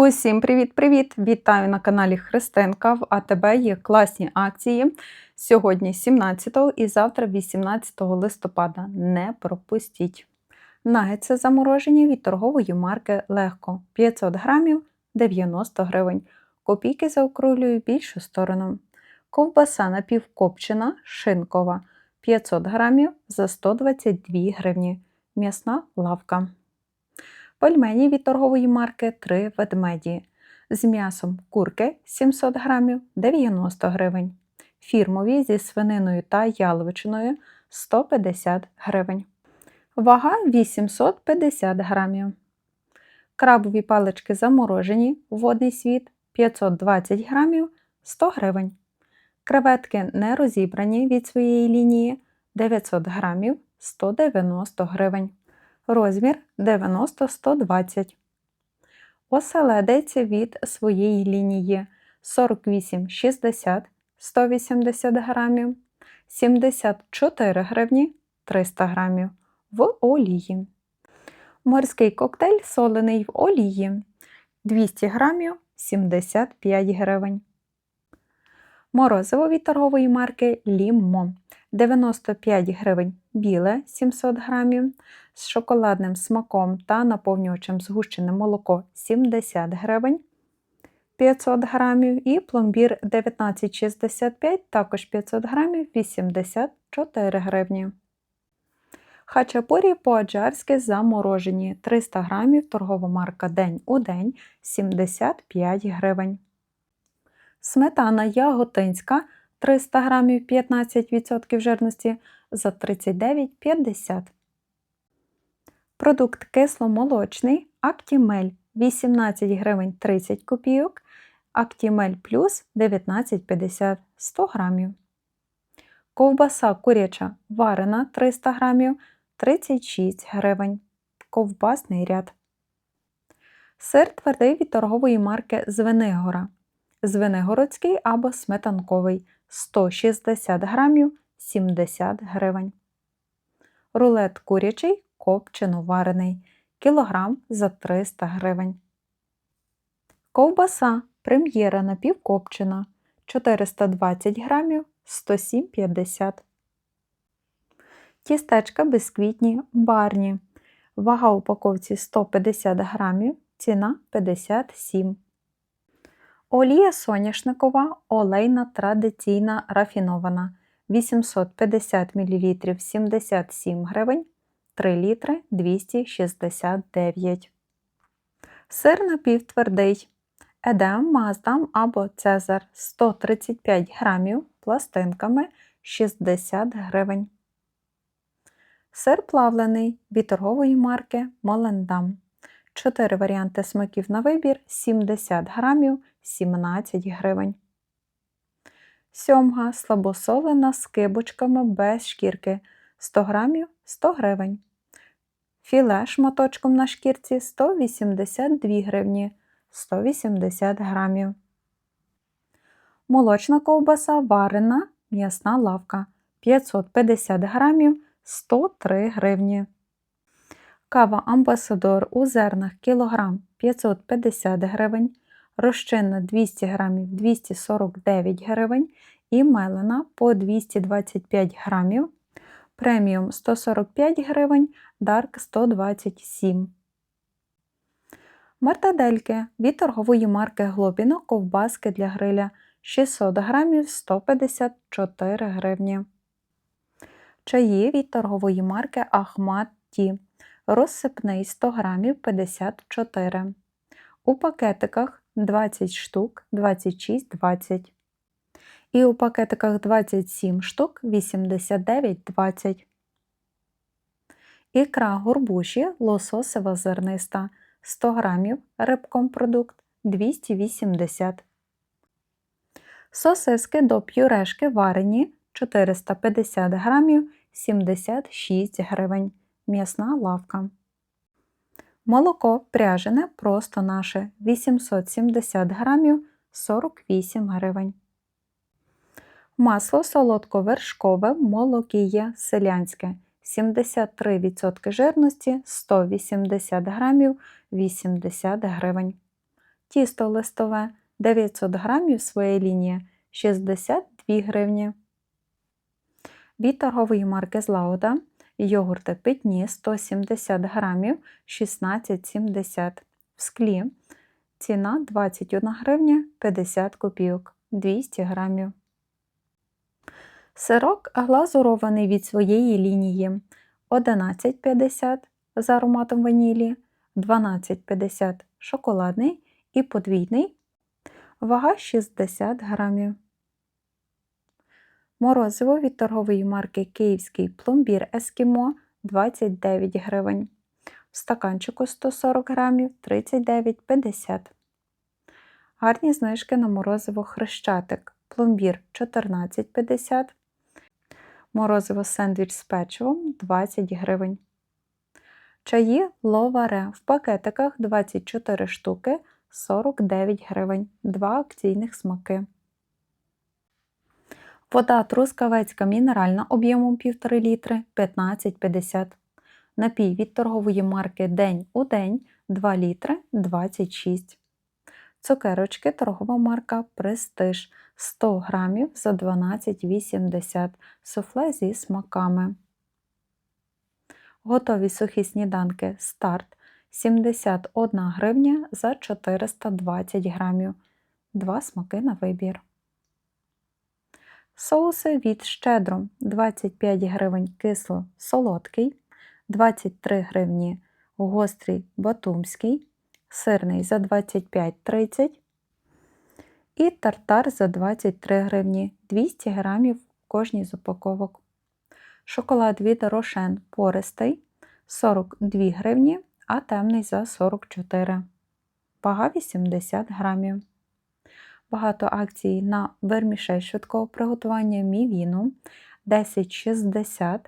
Усім привіт-привіт! Вітаю на каналі Христинка. В АТБ є класні акції. Сьогодні 17 і завтра 18 листопада. Не пропустіть. Нагетси заморожені від торгової марки Легко 500 грамів 90 гривень. Копійки заокруглюю більшу сторону. Ковбаса напівкопчена шинкова 500 грамів за 122 гривні. М'ясна лавка. Пельмені від торгової марки 3 ведмеді. З м'ясом курки 700 грамів 90 гривень. Фірмові зі свининою та яловичиною 150 гривень. Вага 850 грамів. Крабові палички заморожені. Водний світ 520 грамів 100 гривень. Креветки не розібрані від своєї лінії 900 грамів 190 гривень. Розмір 90-120. Оселедець від своєї лінії 48,60 180 грамів, 74 гривні 300 грамів в олії. Морський коктейль солений в олії 200 грамів 75 гривень. Морозиво від марки Ліммо 95 гривень біле 700 грамів, з шоколадним смаком та наповнювачем згущене молоко 70 гривень 500 грамів і пломбір 19,65 також 500 грамів 84 гривні. Хачапурі по-аджарськи заморожені 300 грамів торгова марка День у день 75 гривень. Сметана яготинська 300 грамів 15% жирності за 39,50. Продукт кисломолочний Актімель 18 гривень 30 копійок, Актімель плюс 19,50 100 грамів. Ковбаса куряча варена 300 грамів 36 гривень. Ковбасний ряд. Сир твердий від торгової марки Звенигора. Звенигородський або сметанковий 160 грамів 70 гривень. Рулет курячий копчено варений кілограм за 300 гривень. Ковбаса прем'єра напівкопчена 420 грамів 107,50 Тістечка бісквітні барні. Вага упаковці 150 грамів, ціна 57 Олія соняшникова, олейна традиційна рафінована 850 мл 77 гривень, 3 літри 269. Сир напівтвердий. Едем, Маздам або Цезар 135 грамів пластинками 60 гривень. Сир плавлений від торгової марки Молендам. 4 варіанти смаків на вибір 70 грамів 17 гривень. Сьомга слабосолена з кибочками без шкірки 100 грамів 100 гривень. Філе шматочком на шкірці 182 гривні 180 грамів. Молочна ковбаса варена м'ясна лавка 550 грамів 103 гривні. Кава Амбасадор у зернах кілограм 550 гривень, розчинна 200 грамів 249 гривень і мелена по 225 грамів, преміум 145 гривень, дарк 127 Мартадельки від торгової марки Глобіно ковбаски для гриля 600 грамів 154 гривні. Чаї від торгової марки Ахмат Ті. Розсипний 100 грамів 54. У пакетиках 20 штук 26,20. І у пакетиках 27 штук 89,20. Ікра горбуші лососева зерниста 100 грамів рибкомпродукт 280. Сосиски до п'юрешки варені 450 грамів 76 гривень. М'ясна лавка. Молоко пряжене просто наше 870 грамів 48 гривень. Масло солодковершкове молокіє селянське 73% жирності 180 грамів 80 гривень. Тісто листове 900 грамів своя лінія 62 гривні. Від торгової марки Злауда йогурти питні 170 грамів 16,70 в склі. Ціна 21 гривня 50 копійок 200 грамів. Сирок глазурований від своєї лінії 11,50 з ароматом ванілі, 12,50 шоколадний і подвійний, вага 60 грамів. Морозиво від торгової марки Київський пломбір Ескімо 29 гривень. В стаканчику 140 грамів 39,50. Гарні знижки на морозиво хрещатик. Пломбір 14,50. Морозиво сендвіч з печивом 20 гривень. Чаї ловаре в пакетиках 24 штуки 49 гривень. Два акційних смаки. Вода трускавецька мінеральна об'ємом 1,5 літри 15,50. Напій від торгової марки День у день 2 літри 26. Цукерочки торгова марка Престиж 100 грамів за 12,80 суфле зі смаками. Готові сухі сніданки. Старт. 71 гривня за 420 грамів. Два смаки на вибір. Соуси від щедро 25 гривень кисло солодкий, 23 гривні гострий батумський, сирний за 25-30 і тартар за 23 гривні 200 грамів кожній з упаковок. Шоколад від Рошен пористий 42 гривні, а темний за 44 Вага 80 грамів. Багато акцій на вермішель швидкого приготування мівіну 10,60,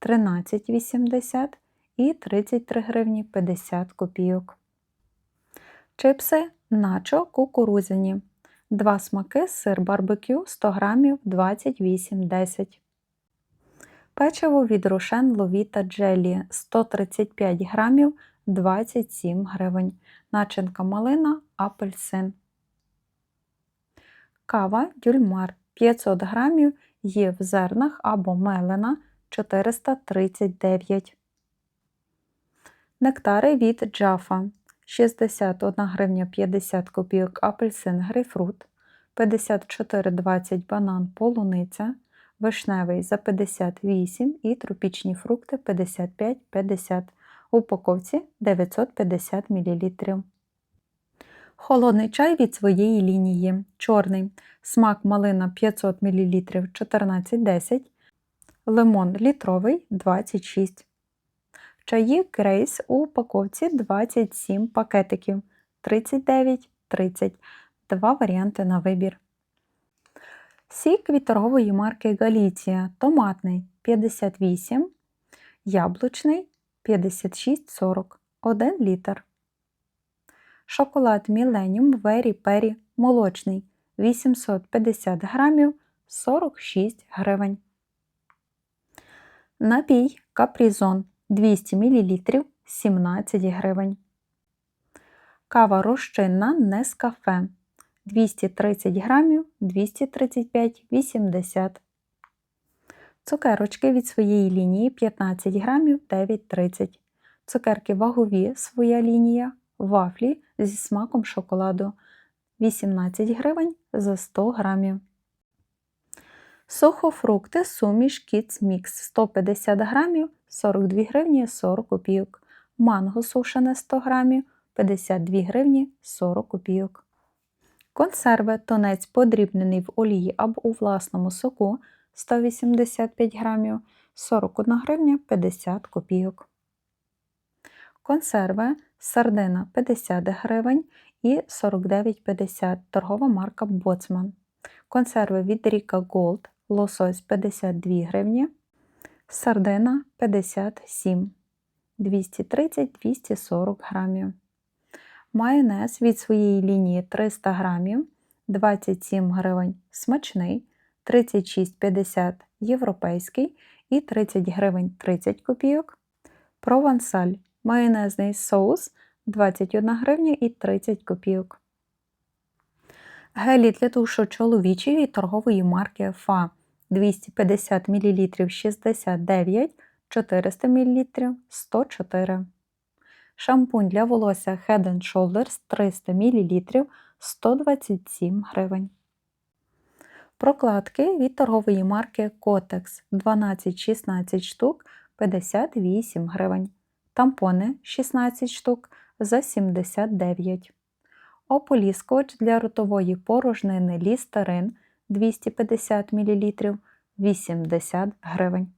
13,80 і 33 гривні 50 копійок. Чипси начо кукурудзяні. Два смаки сир барбекю 100 грамів 28,10. Печиво від Рошен Ловіта Джелі 135 грамів 27 гривень. Начинка малина апельсин. Кава дюльмар 500 грамів є в зернах або мелена 439. Нектари від джафа 61 гривня 50 копійок апельсин грейпфрут, 54,20 банан полуниця, вишневий за 58 і тропічні фрукти 55,50 у упаковці 950 мл. Холодний чай від своєї лінії. Чорний. Смак малина 500 мл 14,10 лимон літровий 26 Чаї Грейс у упаковці 27 пакетиків 39,30 Два варіанти на вибір. Сік від марки Галіція. Томатний 58, яблучний 56,40 1 літр. Шоколад Millennium Very Peri молочний 850 грамів 46 гривень. Напій Капрізон 200 мл 17 гривень. Кава розчинна Нескафе 230 грамів 235,80 Цукерочки від своєї лінії 15 грамів 9,30 Цукерки вагові своя лінія, вафлі зі смаком шоколаду. 18 гривень за 100 грамів. Сухофрукти суміш Kids Mix 150 грамів 42 гривні 40 копійок. Манго сушене 100 грамів 52 гривні 40 копійок. Консерви тонець подрібнений в олії або у власному соку 185 грамів 41 гривня 50 копійок. Консерви сардина 50 гривень і 49,50 торгова марка Боцман. Консерви від Ріка Gold лосось 52 гривні, сардина 57 230-240 грамів. Майонез від своєї лінії 300 грамів 27 гривень смачний, 36,50 європейський і 30 гривень 30 копійок. Провансаль майонезний соус 21 гривня і 30 копійок. Гелі для душу чоловічий від торгової марки ФА 250 мл 69, 400 мл 104. Шампунь для волосся Head Shoulders 300 мл 127 гривень. Прокладки від торгової марки Kotex 12-16 штук 58 гривень. Тампони 16 штук за 79. Ополіскувач для ротової порожнини Лістерин 250 мл 80 гривень.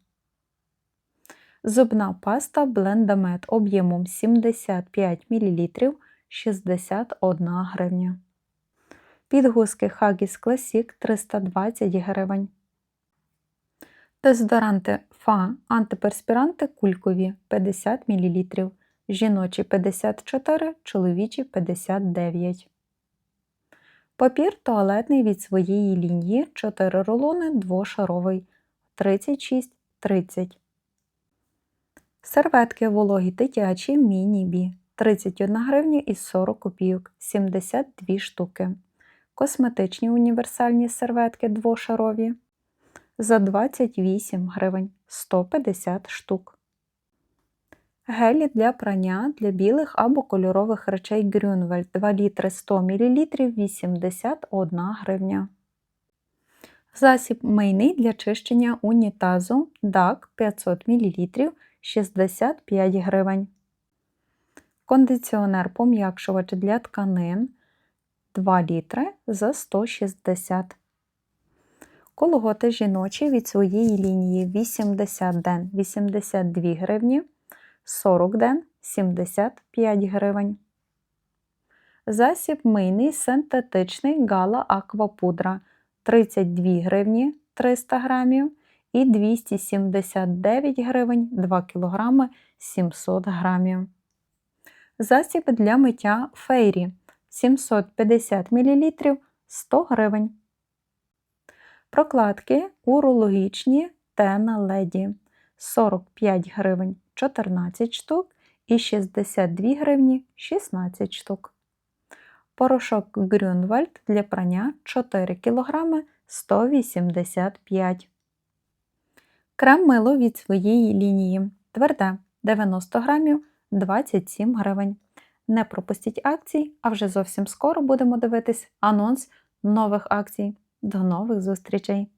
Зубна паста Blendamед об'ємом 75 мл 61 гривня. Підгузки Haggis Classic 320 гривень. Дезодоранти Фа антиперспіранти кулькові 50 мл, жіночі 54, чоловічі 59. Папір туалетний від своєї лінії 4 рулони двошаровий 36-30. Серветки вологі дитячі міні-бі 31 гривня і 40 копійок 72 штуки. Косметичні універсальні серветки двошарові за 28 гривень 150 штук. Гелі для прання для білих або кольорових речей Грюнвельд 2 літри 100 мл 81 гривня. Засіб мийний для чищення унітазу DAC 500 мл 65 гривень. Кондиціонер пом'якшувач для тканин 2 літри за 160 Колготи жіночі від своєї лінії 80 ден 82 гривні, 40 ден 75 гривень. Засіб мийний синтетичний гала аквапудра 32 гривні 300 грамів і 279 гривень 2 кг 700 грамів. Засіб для миття фейрі 750 мл 100 гривень. Прокладки урологічні Тена Леді 45 гривень 14 штук і 62 гривні 16 штук. Порошок Грюнвальд для прання 4 кг 185 Крем мило від своєї лінії. Тверде 90 грамів 27 гривень. Не пропустіть акцій, а вже зовсім скоро будемо дивитись анонс нових акцій. До нових зустрічей!